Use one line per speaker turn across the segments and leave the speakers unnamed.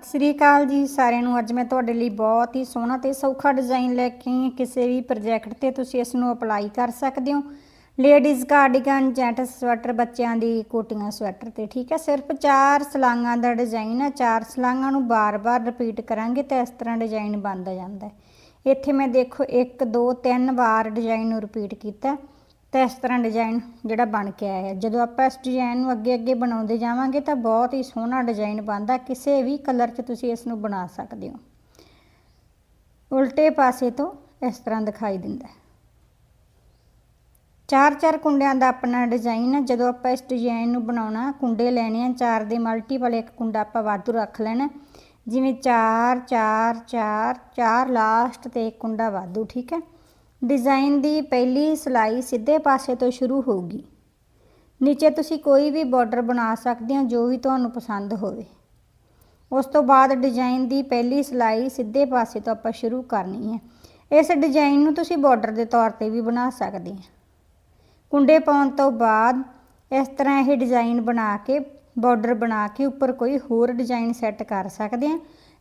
ਸਤਿ ਸ੍ਰੀ ਅਕਾਲ ਜੀ ਸਾਰਿਆਂ ਨੂੰ। ਅੱਜ ਮੈਂ ਤੁਹਾਡੇ ਲਈ ਬਹੁਤ ਹੀ ਸੋਹਣਾ ਤੇ ਸੌਖਾ ਡਿਜ਼ਾਈਨ ਲੈ ਕੇ ਆਈ ਕਿਸੇ ਵੀ ਪ੍ਰੋਜੈਕਟ ਤੇ ਤੁਸੀਂ ਇਸ ਨੂੰ ਅਪਲਾਈ ਕਰ ਸਕਦੇ ਹੋ। ਲੇਡੀਜ਼ ਕਾਰਡੀਗਨ ਜੈਂਟਸ ਸਵੈਟਰ ਬੱਚਿਆਂ ਦੀ ਕੋਟੀਆਂ ਸਵੈਟਰ ਤੇ, ਠੀਕ ਹੈ? ਸਿਰਫ ਚਾਰ ਸਲਾਂਗਾਂ ਦਾ ਡਿਜ਼ਾਈਨ ਹੈ। ਚਾਰ ਸਲਾਂਗਾਂ ਨੂੰ ਬਾਰ-ਬਾਰ ਰਿਪੀਟ ਕਰਾਂਗੇ ਤਾਂ ਇਸ ਤਰ੍ਹਾਂ ਡਿਜ਼ਾਈਨ ਬਣਦਾ ਜਾਂਦਾ ਹੈ। ਇੱਥੇ ਮੈਂ ਦੇਖੋ 1 2 3 ਵਾਰ ਡਿਜ਼ਾਈਨ ਨੂੰ ਰਿਪੀਟ ਕੀਤਾ ਤਾਂ ਇਸ ਤਰ੍ਹਾਂ ਡਿਜ਼ਾਈਨ ਜਿਹੜਾ ਬਣ ਕੇ ਆਇਆ ਹੈ। ਜਦੋਂ ਆਪਾਂ ਇਸ ਡਿਜ਼ਾਈਨ ਨੂੰ ਅੱਗੇ ਅੱਗੇ ਬਣਾਉਂਦੇ ਜਾਵਾਂਗੇ ਤਾਂ ਬਹੁਤ ਹੀ ਸੋਹਣਾ ਡਿਜ਼ਾਈਨ ਬਣਦਾ। ਕਿਸੇ ਵੀ ਕਲਰ 'ਚ ਤੁਸੀਂ ਇਸ ਨੂੰ ਬਣਾ ਸਕਦੇ ਹੋ। ਉਲਟੇ ਪਾਸੇ ਤੋਂ ਇਸ ਤਰ੍ਹਾਂ ਦਿਖਾਈ ਦਿੰਦਾ ਹੈ। ਚਾਰ ਚਾਰ ਕੁੰਡਿਆਂ ਦਾ ਆਪਣਾ ਡਿਜ਼ਾਈਨ ਹੈ। ਜਦੋਂ ਆਪਾਂ ਇਸ ਡਿਜ਼ਾਈਨ ਨੂੰ ਬਣਾਉਣਾ, ਕੁੰਡੇ ਲੈਣੇ ਆ, ਚਾਰ ਦੇ ਮਲਟੀਪਲ ਇੱਕ ਕੁੰਡਾ ਆਪਾਂ ਵਾਧੂ ਰੱਖ ਲੈਣਾ ਜਿਵੇਂ 4 4 4 4 ਲਾਸਟ ਤੇ ਇੱਕ ਕੁੰਡਾ ਵਾਧੂ, ਠੀਕ ਹੈ? ਡਿਜ਼ਾਈਨ ਦੀ ਪਹਿਲੀ ਸਿਲਾਈ ਸਿੱਧੇ ਪਾਸੇ ਤੋਂ ਸ਼ੁਰੂ ਹੋਊਗੀ। ਨੀਚੇ ਤੁਸੀਂ ਕੋਈ ਵੀ ਬਾਰਡਰ ਬਣਾ ਸਕਦੇ ਹੋ, ਜੋ ਵੀ ਤੁਹਾਨੂੰ ਪਸੰਦ ਹੋਵੇ। ਉਸ ਤੋਂ ਬਾਅਦ ਡਿਜ਼ਾਈਨ ਦੀ ਪਹਿਲੀ ਸਿਲਾਈ ਸਿੱਧੇ ਪਾਸੇ ਤੋਂ ਆਪਾਂ ਸ਼ੁਰੂ ਕਰਨੀ ਹੈ। ਇਸ ਡਿਜ਼ਾਈਨ ਨੂੰ ਤੁਸੀਂ ਬਾਰਡਰ ਦੇ ਤੌਰ ਤੇ ਵੀ ਬਣਾ ਸਕਦੇ ਹੋ। ਕੁੰਡੇ ਪਾਉਣ ਤੋਂ ਬਾਅਦ ਇਸ ਤਰ੍ਹਾਂ ਇਹ ਡਿਜ਼ਾਈਨ ਬਣਾ ਕੇ, ਬਾਰਡਰ ਬਣਾ ਕੇ ਉੱਪਰ ਕੋਈ ਹੋਰ ਡਿਜ਼ਾਈਨ ਸੈੱਟ ਕਰ ਸਕਦੇ ਹਾਂ।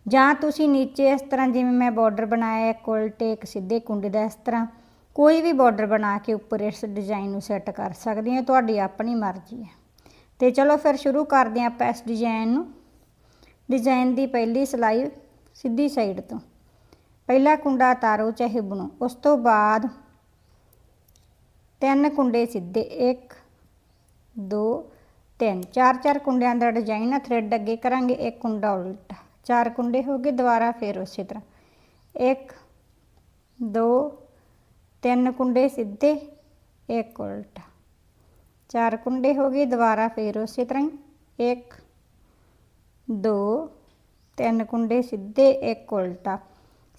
ਜਾਂ ਤੁਸੀਂ ਨੀਚੇ ਇਸ ਤਰ੍ਹਾਂ ਜਿਵੇਂ ਮੈਂ ਬਾਰਡਰ ਬਣਾਇਆ ਇੱਕ ਉਲਟੇ ਇੱਕ ਸਿੱਧੇ ਕੁੰਡੇ ਦਾ ਇਸ ਤਰ੍ਹਾਂ, ਕੋਈ ਵੀ ਬਾਰਡਰ ਬਣਾ ਕੇ ਉੱਪਰ ਇਸ ਡਿਜ਼ਾਈਨ ਨੂੰ ਸੈੱਟ ਕਰ ਸਕਦੇ ਆ ਤੁਹਾਡੀ ਆਪਣੀ ਮਰਜ਼ੀ ਹੈ। ਤੇ ਚਲੋ ਫਿਰ ਸ਼ੁਰੂ ਕਰਦੇ ਹਾਂ ਆਪਾਂ ਇਸ ਡਿਜ਼ਾਈਨ ਨੂੰ। ਡਿਜ਼ਾਈਨ ਦੀ ਪਹਿਲੀ ਸਲਾਈ ਸਿੱਧੀ ਸਾਈਡ ਤੋਂ। ਪਹਿਲਾ ਕੁੰਡਾ ਤਾਰੋ ਚਾਹੇ ਬਣੋ। ਉਸ ਤੋਂ ਬਾਅਦ ਤਿੰਨ ਕੁੰਡੇ ਸਿੱਧੇ 1 2 3 ਚਾਰ ਚਾਰ ਕੁੰਡਿਆਂ ਦਾ ਡਿਜ਼ਾਈਨ ਆ ਥ੍ਰੈਡ ਅੱਗੇ ਕਰਾਂਗੇ, ਇੱਕ ਕੁੰਡਾ ਉਲਟਾ। ਚਾਰ ਕੁੰਡੇ ਹੋ ਗਏ, ਦੁਬਾਰਾ ਫੇਰ ਉਸੇ ਤਰ੍ਹਾਂ। 1 2 ਤਿੰਨ ਕੁੰਡੇ ਸਿੱਧੇ, ਇੱਕ ਉਲਟਾ। ਚਾਰ ਕੁੰਡੇ ਹੋ ਗਏ, ਦੁਬਾਰਾ ਫੇਰ ਉਸੇ ਤਰ੍ਹਾਂ ਹੀ। 1 2 ਤਿੰਨ ਕੁੰਡੇ ਸਿੱਧੇ, ਇੱਕ ਉਲਟਾ।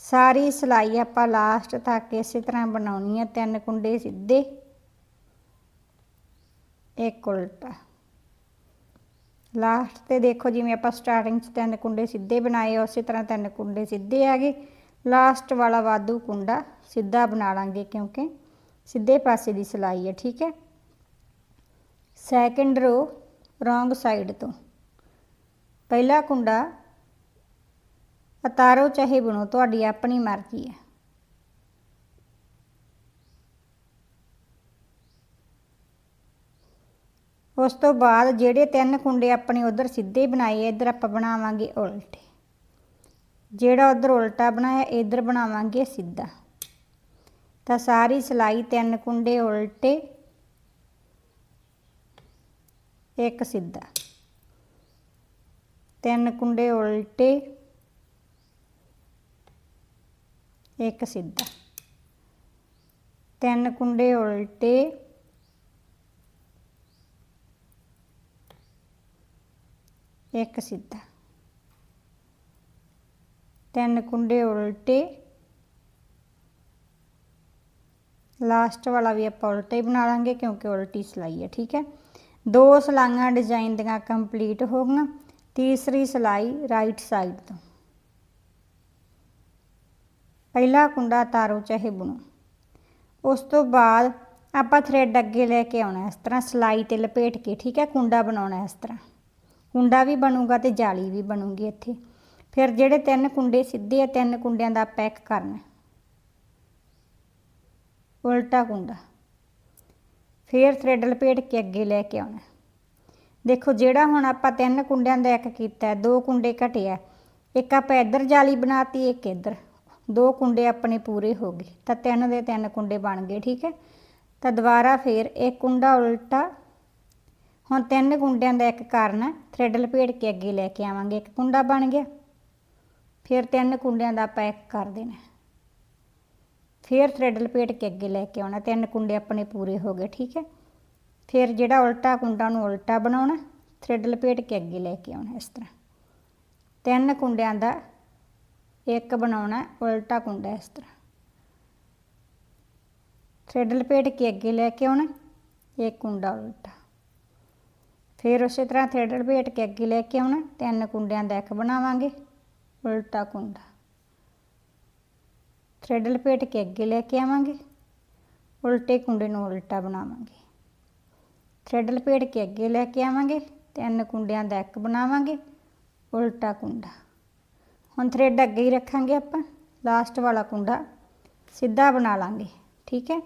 ਸਾਰੀ ਸਿਲਾਈ ਆਪਾਂ ਲਾਸਟ ਤੱਕ ਇਸੇ ਤਰ੍ਹਾਂ ਬਣਾਉਣੀ ਹੈ ਤਿੰਨ ਕੁੰਡੇ ਸਿੱਧੇ, ਇੱਕ ਉਲਟਾ। ਲਾਸਟ ਤੇ ਦੇਖੋ ਜਿਵੇਂ ਆਪਾਂ ਸਟਾਰਟਿੰਗ 'ਚ ਤਿੰਨ ਕੁੰਡੇ ਸਿੱਧੇ ਬਣਾਏ, ਉਸੇ ਤਰ੍ਹਾਂ ਤਿੰਨ ਕੁੰਡੇ ਸਿੱਧੇ ਆ ਗਏ। ਲਾਸਟ ਵਾਲਾ ਵਾਧੂ ਕੁੰਡਾ ਸਿੱਧਾ ਬਣਾ ਲਾਂਗੇ ਕਿਉਂਕਿ ਸਿੱਧੇ ਪਾਸੇ ਦੀ ਸਿਲਾਈ ਹੈ ਠੀਕ ਹੈ? ਸੈਕੰਡ ਰੋ ਰੋਂਗ ਸਾਈਡ ਤੋਂ। ਪਹਿਲਾ ਕੁੰਡਾ ਉਤਾਰੋ ਚਾਹੇ ਬਣੋ, ਤੁਹਾਡੀ ਆਪਣੀ ਮਰਜ਼ੀ ਹੈ। ਉਸ ਤੋਂ ਬਾਅਦ ਜਿਹੜੇ ਤਿੰਨ ਕੁੰਡੇ ਆਪਣੇ ਉਧਰ ਸਿੱਧੇ ਬਣਾਏ, ਇੱਧਰ ਆਪਾਂ ਬਣਾਵਾਂਗੇ ਉਲਟੇ। ਜਿਹੜਾ ਉਧਰ ਉਲਟਾ ਬਣਾਇਆ, ਇੱਧਰ ਬਣਾਵਾਂਗੇ ਸਿੱਧਾ। ਤਾਂ ਸਾਰੀ ਸਿਲਾਈ ਤਿੰਨ ਕੁੰਡੇ ਉਲਟੇ, ਇੱਕ ਸਿੱਧਾ। ਤਿੰਨ ਕੁੰਡੇ ਉਲਟੇ, ਇੱਕ ਸਿੱਧਾ। ਤਿੰਨ ਕੁੰਡੇ ਉਲਟੇ ਇੱਕ ਸਿੱਧਾ। ਤਿੰਨ ਕੁੰਡੇ ਉਲਟੇ। ਲਾਸਟ ਵਾਲਾ ਵੀ ਆਪਾਂ ਉਲਟੇ ਬਣਾ ਲਾਂਗੇ ਕਿਉਂਕਿ ਉਲਟੀ ਸਲਾਈ ਹੈ, ਠੀਕ ਹੈ। ਦੋ ਸਲਾਈਆਂ ਡਿਜ਼ਾਈਨ ਦੀਆਂ ਕੰਪਲੀਟ ਹੋ ਗਈਆਂ। ਤੀਸਰੀ ਸਲਾਈ ਰਾਈਟ ਸਾਈਡ ਤੋਂ। ਪਹਿਲਾ ਕੁੰਡਾ ਤਾਰੋ ਚਾਹੇ ਬੁਣੋ। ਉਸ ਤੋਂ ਬਾਅਦ ਆਪਾਂ ਥ੍ਰੈਡ ਅੱਗੇ ਲੈ ਕੇ ਆਉਣਾ ਇਸ ਤਰ੍ਹਾਂ ਸਲਾਈ ਤੇ ਲਪੇਟ ਕੇ, ਠੀਕ ਹੈ, ਕੁੰਡਾ ਬਣਾਉਣਾ ਇਸ ਤਰ੍ਹਾਂ। ਕੁੰਡਾ ਵੀ ਬਣੂਗਾ ਤੇ ਜਾਲੀ ਵੀ ਬਣੂਗੀ ਇੱਥੇ। ਫਿਰ ਜਿਹੜੇ ਤਿੰਨ ਕੁੰਡੇ ਸਿੱਧੇ ਆ, ਤਿੰਨ ਕੁੰਡਿਆਂ ਦਾ ਪੈਕ ਕਰਨਾ। ਉਲਟਾ ਕੁੰਡਾ। ਫਿਰ ਥ੍ਰੈਡ ਲਪੇਟ ਕੇ ਅੱਗੇ ਲੈ ਕੇ ਆਉਣਾ। ਦੇਖੋ, ਜਿਹੜਾ ਹੁਣ ਆਪਾਂ ਤਿੰਨ ਕੁੰਡਿਆਂ ਦਾ ਇੱਕ ਕੀਤਾ, ਦੋ ਕੁੰਡੇ ਘਟਿਆ। ਇੱਕ ਆਪਾਂ ਇੱਧਰ ਜਾਲੀ ਬਣਾਤੀ, ਇੱਕ ਇੱਧਰ। ਦੋ ਕੁੰਡੇ ਆਪਣੇ ਪੂਰੇ ਹੋ ਗਏ। ਤਾਂ ਤਿੰਨ ਦੇ ਤਿੰਨ ਕੁੰਡੇ ਬਣ ਗਏ, ਠੀਕ ਹੈ? ਤਾਂ ਦੁਬਾਰਾ ਫੇਰ ਇੱਕ ਕੁੰਡਾ ਉਲਟਾ ਹੁਣ ਤਿੰਨ ਕੁੰਡਿਆਂ ਦਾ ਇੱਕ ਕਰਨਾ ਥ੍ਰੈਡ ਲਪੇਟ ਕੇ ਅੱਗੇ ਲੈ ਕੇ ਆਵਾਂਗੇ, ਇੱਕ ਕੁੰਡਾ ਬਣ ਗਿਆ। ਫਿਰ ਤਿੰਨ ਕੁੰਡਿਆਂ ਦਾ ਪੈਕ ਕਰ ਦੇਣਾ। ਫਿਰ ਥ੍ਰੈਡ ਲਪੇਟ ਕੇ ਅੱਗੇ ਲੈ ਕੇ ਆਉਣਾ, ਤਿੰਨ ਕੁੰਡੇ ਆਪਣੇ ਪੂਰੇ ਹੋ ਗਏ, ਠੀਕ ਹੈ? ਫਿਰ ਜਿਹੜਾ ਉਲਟਾ ਕੁੰਡਾ ਨੂੰ ਉਲਟਾ ਬਣਾਉਣਾ, ਥ੍ਰੈਡ ਲਪੇਟ ਕੇ ਅੱਗੇ ਲੈ ਕੇ ਆਉਣਾ ਇਸ ਤਰ੍ਹਾਂ। ਤਿੰਨ ਕੁੰਡਿਆਂ ਦਾ ਇੱਕ ਬਣਾਉਣਾ, ਉਲਟਾ ਕੁੰਡਾ ਇਸ ਤਰ੍ਹਾਂ। ਥ੍ਰੈਡ ਲਪੇਟ ਕੇ ਅੱਗੇ ਲੈ ਕੇ ਆਉਣਾ, ਇੱਕ ਕੁੰਡਾ ਉਲਟਾ। ਫਿਰ ਉਸੇ ਤਰ੍ਹਾਂ ਥ੍ਰੈਡ ਲਪੇਟ ਕੇ ਅੱਗੇ ਲੈ ਕੇ ਆਉਣਾ, ਤਿੰਨ ਕੁੰਡਿਆਂ ਦਾ ਇੱਕ ਬਣਾਵਾਂਗੇ, ਉਲਟਾ ਕੁੰਡਾ। ਥ੍ਰੈਡ ਲਪੇਟ ਕੇ ਅੱਗੇ ਲੈ ਕੇ ਆਵਾਂਗੇ, ਉਲਟੇ ਕੁੰਡੇ ਨੂੰ ਉਲਟਾ ਬਣਾਵਾਂਗੇ। ਥ੍ਰੈਡ ਲਪੇਟ ਕੇ ਅੱਗੇ ਲੈ ਕੇ ਆਵਾਂਗੇ, ਤਿੰਨ ਕੁੰਡਿਆਂ ਦਾ ਇੱਕ ਬਣਾਵਾਂਗੇ, ਉਲਟਾ ਕੁੰਡਾ। ਹੁਣ ਥਰੈਡ ਅੱਗੇ ਹੀ ਰੱਖਾਂਗੇ ਆਪਾਂ, ਲਾਸਟ ਵਾਲਾ ਕੁੰਡਾ ਸਿੱਧਾ ਬਣਾ ਲਾਂਗੇ, ਠੀਕ ਹੈ?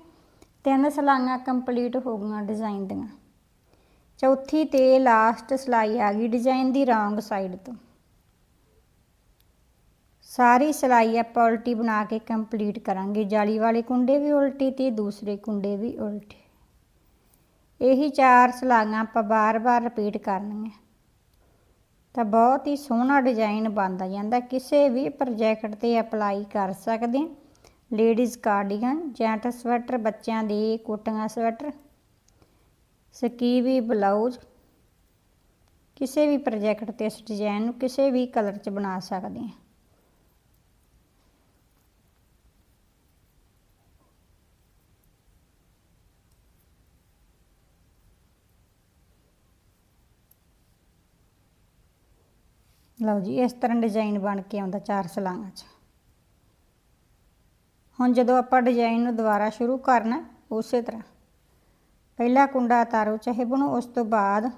ਤਿੰਨ ਸਲਾਈਆਂ ਕੰਪਲੀਟ ਹੋ ਗਈਆਂ ਡਿਜ਼ਾਈਨ ਦੀਆਂ। ਚੌਥੀ ਤੇ ਲਾਸਟ ਸਲਾਈ ਆ ਗਈ ਡਿਜ਼ਾਈਨ ਦੀ ਰੌਂਗ ਸਾਈਡ ਤੋਂ। ਸਾਰੀ ਸਲਾਈ ਆਪਾਂ ਉਲਟੀ ਬਣਾ ਕੇ ਕੰਪਲੀਟ ਕਰਾਂਗੇ। ਜਾਲੀ ਵਾਲੇ ਕੁੰਡੇ ਵੀ ਉਲਟੀ ਤੇ ਦੂਸਰੇ ਕੁੰਡੇ ਵੀ ਉਲਟੇ। ਇਹੀ ਚਾਰ ਸਲਾਈਆਂ ਆਪਾਂ ਬਾਰ-ਬਾਰ ਰਿਪੀਟ ਕਰਨੀਆਂ। ਤਾਂ ਬਹੁਤ ਹੀ ਸੋਹਣਾ ਡਿਜ਼ਾਈਨ ਬਣਦਾ ਜਾਂਦਾ। ਕਿਸੇ ਵੀ ਪ੍ਰੋਜੈਕਟ ਤੇ ਅਪਲਾਈ ਕਰ ਸਕਦੇ ਲੇਡੀਜ਼ ਕਾਰਡੀਗਨ ਜੈਂਟ ਸਵੈਟਰ ਬੱਚਿਆਂ ਦੇ ਕੋਟੀਆਂ ਸਵੈਟਰ ਸਕੀਵੀ ਬਲਾਊਜ਼ ਕਿਸੇ ਵੀ ਪ੍ਰੋਜੈਕਟ ਤੇ ਇਸ ਡਿਜ਼ਾਈਨ ਨੂੰ ਕਿਸੇ ਵੀ ਕਲਰ 'ਚ ਬਣਾ ਸਕਦੇ ਹਾਂ। ਲਓ ਜੀ, ਇਸ ਤਰ੍ਹਾਂ ਡਿਜ਼ਾਈਨ ਬਣ ਕੇ ਆਉਂਦਾ ਚਾਰ ਸਲਾਈਆਂ 'ਚ। ਹੁਣ ਜਦੋਂ ਆਪਾਂ ਡਿਜ਼ਾਈਨ ਨੂੰ ਦੁਬਾਰਾ ਸ਼ੁਰੂ ਕਰਨਾ, ਉਸੇ ਤਰ੍ਹਾਂ। ਪਹਿਲਾ ਕੁੰਡਾ ਤਾਰੋ ਚਾਹੇ ਬਣੋ, ਉਸ ਤੋਂ ਬਾਅਦ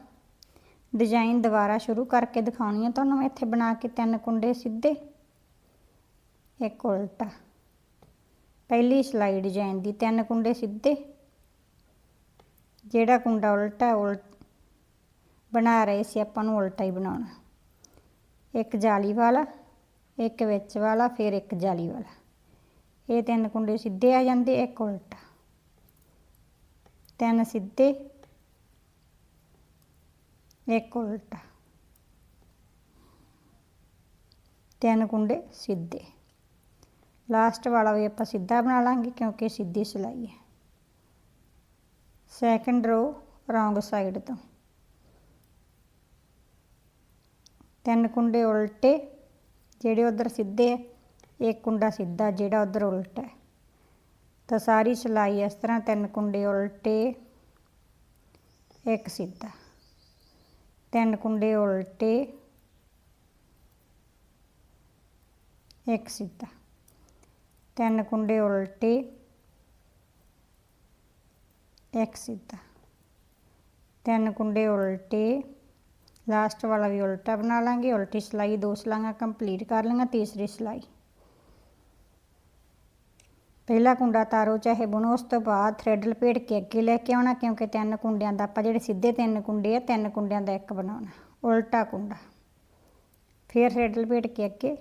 ਡਿਜ਼ਾਈਨ ਦੁਬਾਰਾ ਸ਼ੁਰੂ ਕਰਕੇ ਦਿਖਾਉਣੀ ਹੈ ਤੁਹਾਨੂੰ ਮੈਂ ਇੱਥੇ ਬਣਾ ਕੇ ਤਿੰਨ ਕੁੰਡੇ ਸਿੱਧੇ, ਇੱਕ ਉਲਟਾ। ਪਹਿਲੀ ਸਲਾਈ ਡਿਜ਼ਾਈਨ ਦੀ ਤਿੰਨ ਕੁੰਡੇ ਸਿੱਧੇ। ਜਿਹੜਾ ਕੁੰਡਾ ਉਲਟਾ, ਉਲਟ ਬਣਾ ਰਹੇ ਸੀ, ਆਪਾਂ ਨੂੰ ਉਲਟਾ ਹੀ ਬਣਾਉਣਾ। ਇੱਕ ਜਾਲੀ ਵਾਲਾ, ਇੱਕ ਵਿੱਚ ਵਾਲਾ, ਫਿਰ ਇੱਕ ਜਾਲੀ ਵਾਲਾ। ਇਹ ਤਿੰਨ ਕੁੰਡੇ ਸਿੱਧੇ ਆ ਜਾਂਦੇ, ਇੱਕ ਉਲਟਾ। ਤਿੰਨ ਸਿੱਧੇ ਇੱਕ ਉਲਟਾ ਤਿੰਨ ਕੁੰਡੇ ਸਿੱਧੇ ਲਾਸਟ ਵਾਲਾ ਵੀ ਆਪਾਂ ਸਿੱਧਾ ਬਣਾ ਲਾਂਗੇ ਕਿਉਂਕਿ ਸਿੱਧੀ ਸਿਲਾਈ ਹੈ ਸੈਕੰਡ ਰੋ ਰੌਂਗ ਸਾਈਡ ਤੋਂ ਤਿੰਨ ਕੁੰਡੇ ਉਲਟੇ ਜਿਹੜੇ ਉਧਰ ਸਿੱਧੇ ਹੈ ਇੱਕ ਕੁੰਡਾ ਸਿੱਧਾ ਜਿਹੜਾ ਉਧਰ ਉਲਟਾ ਹੈ ਤਾਂ ਸਾਰੀ ਸਿਲਾਈ ਇਸ ਤਰ੍ਹਾਂ ਤਿੰਨ ਕੁੰਡੇ ਉਲਟੇ, ਇੱਕ ਸਿੱਧਾ। ਤਿੰਨ ਕੁੰਡੇ ਉਲਟੇ, ਇੱਕ ਸਿੱਧਾ। ਤਿੰਨ ਕੁੰਡੇ ਉਲਟੇ, ਇੱਕ ਸਿੱਧਾ। ਤਿੰਨ ਕੁੰਡੇ ਉਲਟੇ, ਲਾਸਟ ਵਾਲਾ ਵੀ ਉਲਟਾ ਬਣਾ ਲਾਂਗੇ। ਉਲਟੀ ਸਿਲਾਈ ਦੋ ਸਲਾਈਆਂ ਕੰਪਲੀਟ ਕਰ ਲਈਆਂ, ਤੀਸਰੀ ਸਿਲਾਈ। ਪਹਿਲਾ ਕੁੰਡਾ ਤਾਰੋ, ਚਾਹੇ ਬੁਣੋ, ਉਸ ਤੋਂ ਬਾਅਦ ਥ੍ਰੈਡ ਲਪੇਟ ਕੇ ਅੱਗੇ ਲੈ ਕੇ ਆਉਣਾ, ਕਿਉਂਕਿ ਤਿੰਨ ਕੁੰਡਿਆਂ ਦਾ, ਆਪਾਂ ਜਿਹੜੇ ਸਿੱਧੇ ਤਿੰਨ ਕੁੰਡੇ ਆ, ਤਿੰਨ ਕੁੰਡਿਆਂ ਦਾ ਇੱਕ ਬਣਾਉਣਾ, ਉਲਟਾ ਕੁੰਡਾ। ਫਿਰ ਥ੍ਰੈਡ ਲਪੇਟ ਕੇ ਅੱਗੇ,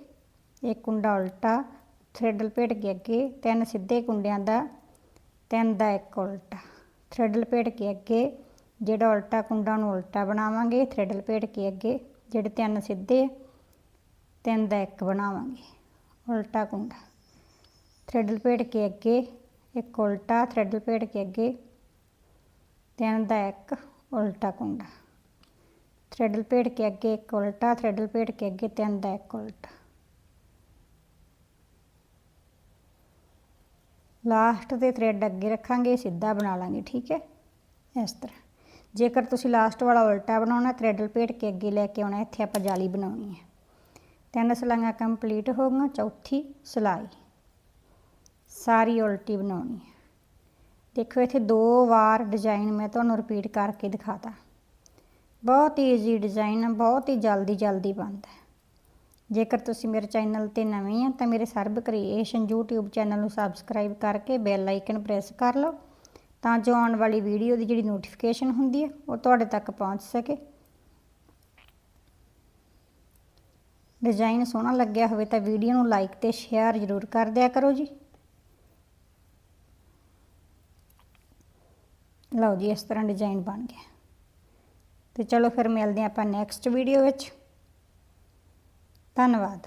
ਇੱਕ ਕੁੰਡਾ ਉਲਟਾ ਥ੍ਰੈਡ ਲਪੇਟ ਕੇ ਅੱਗੇ, ਤਿੰਨ ਸਿੱਧੇ ਕੁੰਡਿਆਂ ਦਾ, ਤਿੰਨ ਦਾ ਇੱਕ ਉਲਟਾ। ਥ੍ਰੈਡ ਲਪੇਟ ਕੇ ਅੱਗੇ, ਜਿਹੜਾ ਉਲਟਾ ਕੁੰਡਾ ਨੂੰ ਉਲਟਾ ਬਣਾਵਾਂਗੇ ਥ੍ਰੈਡ ਲਪੇਟ ਕੇ ਅੱਗੇ, ਜਿਹੜੇ ਤਿੰਨ ਸਿੱਧੇ ਤਿੰਨ ਦਾ ਇੱਕ ਬਣਾਵਾਂਗੇ, ਉਲਟਾ ਕੁੰਡਾ। ਥ੍ਰੈਡ ਲਪੇਟ ਕੇ ਅੱਗੇ, ਇੱਕ ਉਲਟਾ ਥ੍ਰੈਡ ਲਪੇਟ ਕੇ ਅੱਗੇ ਤਿੰਨ ਦਾ ਇੱਕ ਉਲਟਾ ਕੁੰਡਾ। ਥ੍ਰੈਡ ਲਪੇਟ ਕੇ ਅੱਗੇ ਇੱਕ ਉਲਟਾ ਥ੍ਰੈਡ ਲਪੇਟ ਕੇ ਅੱਗੇ ਤਿੰਨ ਦਾ ਇੱਕ ਉਲਟਾ। ਲਾਸਟ ਤੇ ਥ੍ਰੈਡ ਅੱਗੇ ਰੱਖਾਂਗੇ, ਸਿੱਧਾ ਬਣਾ ਲਾਂਗੇ, ਠੀਕ ਹੈ? ਇਸ ਤਰ੍ਹਾਂ। ਜੇਕਰ ਤੁਸੀਂ ਲਾਸਟ ਵਾਲਾ ਉਲਟਾ ਬਣਾਉਣਾ ਥ੍ਰੈਡ ਲਪੇਟ ਕੇ ਅੱਗੇ ਲੈ ਕੇ ਆਉਣਾ, ਇੱਥੇ ਆਪਾਂ ਜਾਲੀ ਬਣਾਉਣੀ ਹੈ। ਤਿੰਨ ਸਲਾਈਆਂ ਕੰਪਲੀਟ ਹੋ ਗਈਆਂ, ਚੌਥੀ ਸਲਾਈ। ਸਾਰੀ ਉਲਟੀ ਬਣਾਉਣੀ ਹੈ। ਦੇਖੋ, ਇੱਥੇ ਦੋ ਵਾਰ ਡਿਜ਼ਾਈਨ ਮੈਂ ਤੁਹਾਨੂੰ ਰਿਪੀਟ ਕਰਕੇ ਦਿਖਾਤਾ। ਬਹੁਤ ਹੀ ਈਜ਼ੀ ਡਿਜ਼ਾਈਨ ਹੈ ਬਹੁਤ ਹੀ ਜਲਦੀ ਜਲਦੀ ਬਣਦਾ ਹੈ। ਜੇਕਰ ਤੁਸੀਂ ਮੇਰੇ ਚੈਨਲ ਤੇ ਨਵੇਂ ਆ, ਤਾਂ ਮੇਰੇ ਸਰਬ ਕ੍ਰੀਏਸ਼ਨ YouTube ਚੈਨਲ ਨੂੰ ਸਬਸਕ੍ਰਾਈਬ ਕਰਕੇ ਬੈਲ ਆਈਕਨ ਪ੍ਰੈਸ ਕਰ ਲਓ, ਤਾਂ ਜੋ ਆਉਣ ਵਾਲੀ ਵੀਡੀਓ ਦੀ ਜਿਹੜੀ ਨੋਟੀਫਿਕੇਸ਼ਨ ਹੁੰਦੀ ਹੈ, ਉਹ ਤੁਹਾਡੇ ਤੱਕ ਪਹੁੰਚ ਸਕੇ। ਡਿਜ਼ਾਈਨ ਸੋਹਣਾ ਲੱਗਿਆ ਹੋਵੇ ਤਾਂ ਵੀਡੀਓ ਨੂੰ ਲਾਈਕ ਤੇ ਸ਼ੇਅਰ ਜ਼ਰੂਰ ਕਰ ਦਿਆ ਕਰੋ ਜੀ। ਲਓ ਜੀ, ਇਸ ਤਰ੍ਹਾਂ ਡਿਜ਼ਾਈਨ ਬਣ ਗਿਆ। ਤੇ ਚਲੋ ਫਿਰ ਮਿਲਦੇ ਆਪਾਂ ਨੈਕਸਟ ਵੀਡੀਓ ਵਿੱਚ। ਧੰਨਵਾਦ।